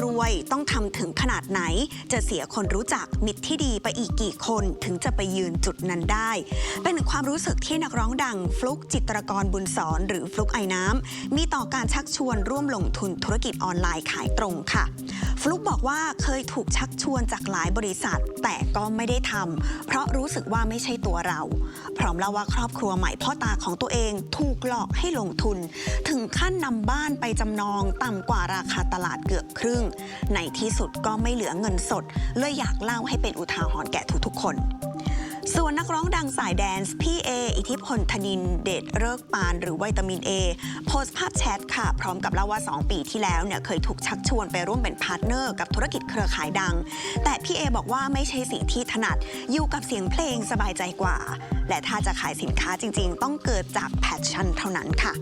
ร วย ต้องทำถึงขนาดไหน จะเสียคนรู้จักมิตรที่ดีไปอีกกี่คนถึงจะไปยืนจุดนั้นได้ เป็นความรู้สึกที่นักร้องดัง ฟลุกจิตรกรบุญสอนหรือฟลุกไอน้ำมีต่อการชักชวนร่วมลงทุนธุรกิจออนไลน์ขายตรงค่ะ ฟลุกบอกว่าเคยถูกชักชวนจากหลายบริษัท แต่ก็ไม่ได้ทำเพราะรู้สึกว่าไม่ใช่ตัวเรา พร้อมเล่าว่าครอบครัวใหม่พ่อตาของตัวเองถูกหลอกให้ลงทุน ถึงขั้นนำบ้านไปจำนองต่ำกว่าราคาตลาดเกือบครึ่งในที่สุดก็ไม่เหลือเงินสดเลยอยากเล่าให้เป็นอุทาหรณ์แก่ทุกๆคนส่วนนักร้องดังสายแดนซ์พี่เออิทธิพลธนินเดชเลิกปานหรือวิตามินเอโพสต์ภาพแชทค่ะ พร้อมกับเล่าว่า 2 ปีที่แล้วเนี่ยเคยถูกชักชวนไปร่วมเป็นพาร์ทเนอร์กับธุรกิจเครือข่ายดัง แต่พี่เอบอกว่าไม่ใช่สิ่งที่ถนัดอยู่กับเสียงเพลงสบายใจกว่า และถ้าจะขายสินค้าจริงๆ ต้องเกิดจากแพชชั่นเท่านั้นค่ะ